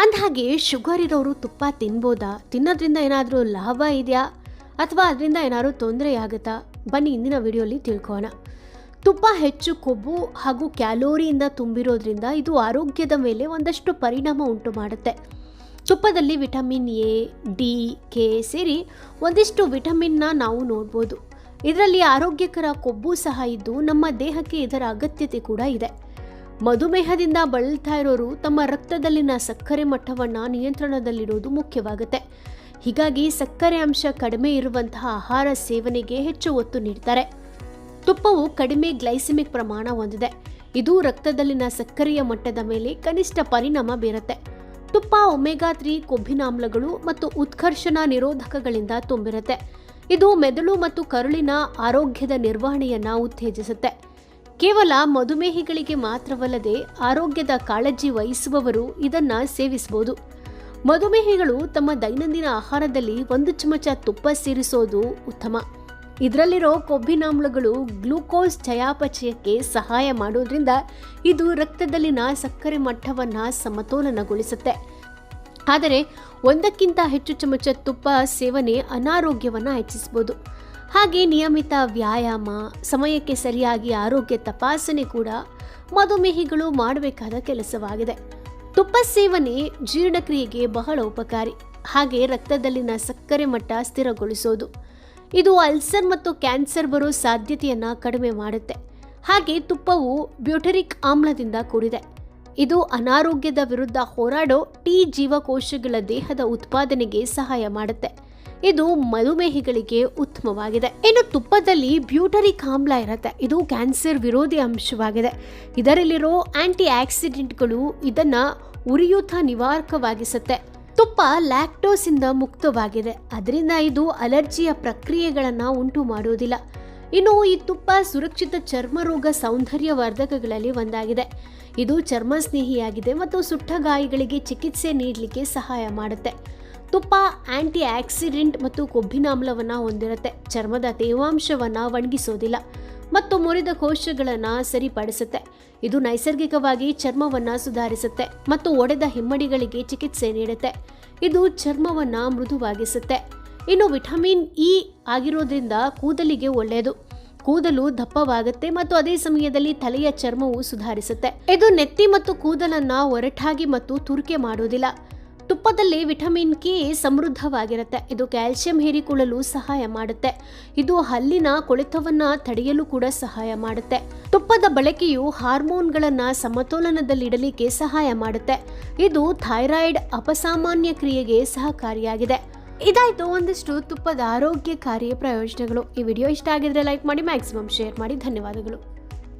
ಅಂದಹಾಗೆ ಶುಗರ್ ಇರೋರು ತುಪ್ಪ ತಿನ್ಬೋದಾ? ತಿನ್ನೋದ್ರಿಂದ ಏನಾದರೂ ಲಾಭ ಇದೆಯಾ? ಅಥವಾ ಅದರಿಂದ ಏನಾದರೂ ತೊಂದರೆ ಆಗುತ್ತಾ? ಬನ್ನಿ ಇಂದಿನ ವಿಡಿಯೋಲಿ ತಿಳ್ಕೋಣ ತುಪ್ಪ ಹೆಚ್ಚು ಕೊಬ್ಬು ಹಾಗೂ ಕ್ಯಾಲೋರಿಯಿಂದ ತುಂಬಿರೋದ್ರಿಂದ ಇದು ಆರೋಗ್ಯದ ಮೇಲೆ ಒಂದಷ್ಟು ಪರಿಣಾಮ ಉಂಟು ಮಾಡುತ್ತೆ. ತುಪ್ಪದಲ್ಲಿ ವಿಟಮಿನ್ ಎ, ಡಿ, ಕೆ ಸೇರಿ ಒಂದಿಷ್ಟು ವಿಟಮಿನ್ನ ನಾವು ನೋಡ್ಬೋದು. ಇದರಲ್ಲಿ ಆರೋಗ್ಯಕರ ಕೊಬ್ಬು ಸಹ ಇದ್ದು ನಮ್ಮ ದೇಹಕ್ಕೆ ಇದರ ಅಗತ್ಯತೆ ಕೂಡ ಇದೆ. ಮಧುಮೇಹದಿಂದ ಬಳಲ್ತಾ ಇರೋರು ತಮ್ಮ ರಕ್ತದಲ್ಲಿನ ಸಕ್ಕರೆ ಮಟ್ಟವನ್ನು ನಿಯಂತ್ರಣದಲ್ಲಿಡೋದು ಮುಖ್ಯವಾಗುತ್ತೆ. ಹೀಗಾಗಿ ಸಕ್ಕರೆ ಅಂಶ ಕಡಿಮೆ ಇರುವಂತಹ ಆಹಾರ ಸೇವನೆಗೆ ಹೆಚ್ಚು ಒತ್ತು ನೀಡ್ತಾರೆ. ತುಪ್ಪವು ಕಡಿಮೆ ಗ್ಲೈಸಿಮಿಕ್ ಪ್ರಮಾಣ ಹೊಂದಿದೆ. ಇದು ರಕ್ತದಲ್ಲಿನ ಸಕ್ಕರೆಯ ಮಟ್ಟದ ಮೇಲೆ ಕನಿಷ್ಠ ಪರಿಣಾಮ ಬೀರುತ್ತೆ. ತುಪ್ಪ, ಒಮೆಗಾ ತ್ರೀ ಕೊಬ್ಬಿನಾಮ್ಲಗಳು ಮತ್ತು ಉತ್ಕರ್ಷಣ ನಿರೋಧಕಗಳಿಂದ ತುಂಬಿರುತ್ತೆ. ಇದು ಮೆದುಳು ಮತ್ತು ಕರುಳಿನ ಆರೋಗ್ಯದ ನಿರ್ವಹಣೆಯನ್ನು ಉತ್ತೇಜಿಸುತ್ತೆ. ಕೇವಲ ಮಧುಮೇಹಿಗಳಿಗೆ ಮಾತ್ರವಲ್ಲದೆ ಆರೋಗ್ಯದ ಕಾಳಜಿ ವಹಿಸುವವರು ಇದನ್ನ ಸೇವಿಸಬಹುದು ಮಧುಮೇಹಿಗಳು ತಮ್ಮ ದೈನಂದಿನ ಆಹಾರದಲ್ಲಿ ಒಂದು ಚಮಚ ತುಪ್ಪ ಸೇರಿಸೋದು ಉತ್ತಮ. ಇದರಲ್ಲಿರೋ ಕೊಬ್ಬಿನಾಮ್ಲಗಳು ಗ್ಲೂಕೋಸ್ ಚಯಾಪಚಯಕ್ಕೆ ಸಹಾಯ ಮಾಡೋದ್ರಿಂದ ಇದು ರಕ್ತದಲ್ಲಿನ ಸಕ್ಕರೆ ಮಟ್ಟವನ್ನು ಸಮತೋಲನಗೊಳಿಸುತ್ತೆ. ಆದರೆ ಒಂದಕ್ಕಿಂತ ಹೆಚ್ಚು ಚಮಚ ತುಪ್ಪ ಸೇವನೆ ಅನಾರೋಗ್ಯವನ್ನು ಹೆಚ್ಚಿಸಬಹುದು ಹಾಗೆ ನಿಯಮಿತ ವ್ಯಾಯಾಮ, ಸಮಯಕ್ಕೆ ಸರಿಯಾಗಿ ಆರೋಗ್ಯ ತಪಾಸಣೆ ಕೂಡ ಮಧುಮೇಹಿಗಳು ಮಾಡಬೇಕಾದ ಕೆಲಸವಾಗಿದೆ. ತುಪ್ಪ ಸೇವನೆ ಜೀರ್ಣಕ್ರಿಯೆಗೆ ಬಹಳ ಉಪಕಾರಿ. ಹಾಗೆ ರಕ್ತದಲ್ಲಿನ ಸಕ್ಕರೆ ಮಟ್ಟ ಸ್ಥಿರಗೊಳಿಸೋದು. ಇದು ಅಲ್ಸರ್ ಮತ್ತು ಕ್ಯಾನ್ಸರ್ ಬರೋ ಸಾಧ್ಯತೆಯನ್ನು ಕಡಿಮೆ ಮಾಡುತ್ತೆ. ಹಾಗೆ ತುಪ್ಪವು ಬ್ಯೂಟರಿಕ್ ಆಮ್ಲದಿಂದ ಕೂಡಿದೆ. ಇದು ಅನಾರೋಗ್ಯದ ವಿರುದ್ಧ ಹೋರಾಡೋ ಟಿ ಜೀವಕೋಶಗಳ ದೇಹದ ಉತ್ಪಾದನೆಗೆ ಸಹಾಯ ಮಾಡುತ್ತೆ. ಇದು ಮಧುಮೇಹಿಗಳಿಗೆ ಉತ್ತಮವಾಗಿದೆ. ಇನ್ನು ತುಪ್ಪದಲ್ಲಿ ಬ್ಯೂಟರಿಕ್ ಆಮ್ಲ ಇರುತ್ತೆ. ಇದು ಕ್ಯಾನ್ಸರ್ ವಿರೋಧಿ ಅಂಶವಾಗಿದೆ. ಇದರಲ್ಲಿರೋ ಆಂಟಿ ಆಕ್ಸಿಡೆಂಟ್ಗಳು ಇದನ್ನ ಉರಿಯೂತ ನಿವಾರಕವಾಗಿಸುತ್ತೆ. ತುಪ್ಪ ಲ್ಯಾಕ್ಟೋಸಿಂದ ಮುಕ್ತವಾಗಿದೆ. ಅದರಿಂದ ಇದು ಅಲರ್ಜಿಯ ಪ್ರಕ್ರಿಯೆಗಳನ್ನು ಉಂಟು ಮಾಡುವುದಿಲ್ಲ ಇನ್ನು ಈ ತುಪ್ಪ ಸುರಕ್ಷಿತ ಚರ್ಮರೋಗ ಸೌಂದರ್ಯವರ್ಧಕಗಳಲ್ಲಿ ಒಂದಾಗಿದೆ. ಇದು ಚರ್ಮ ಸ್ನೇಹಿಯಾಗಿದೆ ಮತ್ತು ಸುಟ್ಟ ಗಾಯಗಳಿಗೆ ಚಿಕಿತ್ಸೆ ನೀಡಲಿಕ್ಕೆ ಸಹಾಯ ಮಾಡುತ್ತೆ. ತುಪ್ಪ ಆಂಟಿ ಆಕ್ಸಿಡೆಂಟ್ ಮತ್ತು ಕೊಬ್ಬಿನಾಮ್ಲವನ್ನು ಹೊಂದಿರುತ್ತೆ. ಚರ್ಮದ ತೇವಾಂಶವನ್ನು ಒಣಗಿಸೋದಿಲ್ಲ ಮತ್ತು ಮುರಿದ ಕೋಶಗಳನ್ನು ಸರಿಪಡಿಸುತ್ತೆ. ಇದು ನೈಸರ್ಗಿಕವಾಗಿ ಚರ್ಮವನ್ನು ಸುಧಾರಿಸುತ್ತೆ ಮತ್ತು ಒಡೆದ ಹಿಮ್ಮಡಿಗಳಿಗೆ ಚಿಕಿತ್ಸೆ ನೀಡುತ್ತೆ. ಇದು ಚರ್ಮವನ್ನು ಮೃದುವಾಗಿಸುತ್ತೆ. ಇನ್ನು ವಿಟಮಿನ್ ಇ ಆಗಿರೋದ್ರಿಂದ ಕೂದಲಿಗೆ ಒಳ್ಳೆಯದು. ಕೂದಲು ದಪ್ಪವಾಗುತ್ತೆ ಮತ್ತು ಅದೇ ಸಮಯದಲ್ಲಿ ತಲೆಯ ಚರ್ಮವು ಸುಧಾರಿಸುತ್ತೆ. ಇದು ನೆತ್ತಿ ಮತ್ತು ಕೂದಲನ್ನ ಒರಟಾಗಿ ಮತ್ತು ತುರ್ಕೆ ಮಾಡೋದಿಲ್ಲ. ತುಪ್ಪದಲ್ಲಿ ವಿಟಮಿನ್ ಕೆ ಸಮೃದ್ಧವಾಗಿರುತ್ತೆ. ಇದು ಕ್ಯಾಲ್ಸಿಯಂ ಹೀರಿಕೊಳ್ಳಲು ಸಹಾಯ ಮಾಡುತ್ತೆ. ಇದು ಹಲ್ಲಿನ ಕೊಳೆತವನ್ನ ತಡೆಯಲು ಕೂಡ ಸಹಾಯ ಮಾಡುತ್ತೆ. ತುಪ್ಪದ ಬಳಕೆಯು ಹಾರ್ಮೋನ್ಗಳನ್ನ ಸಮತೋಲನದಲ್ಲಿಡಲಿಕ್ಕೆ ಸಹಾಯ ಮಾಡುತ್ತೆ. ಇದು ಥೈರಾಯ್ಡ್ ಅಪಸಾಮಾನ್ಯ ಕ್ರಿಯೆಗೆ ಸಹಕಾರಿಯಾಗಿದೆ. ಇದಾಯ್ತು ಒಂದಿಷ್ಟು ತುಪ್ಪದ ಆರೋಗ್ಯಕಾರಿ ಪ್ರಯೋಜನಗಳು. ಈ ವಿಡಿಯೋ ಇಷ್ಟ ಆಗಿದ್ರೆ ಲೈಕ್ ಮಾಡಿ, ಮ್ಯಾಕ್ಸಿಮಮ್ ಶೇರ್ ಮಾಡಿ. ಧನ್ಯವಾದಗಳು.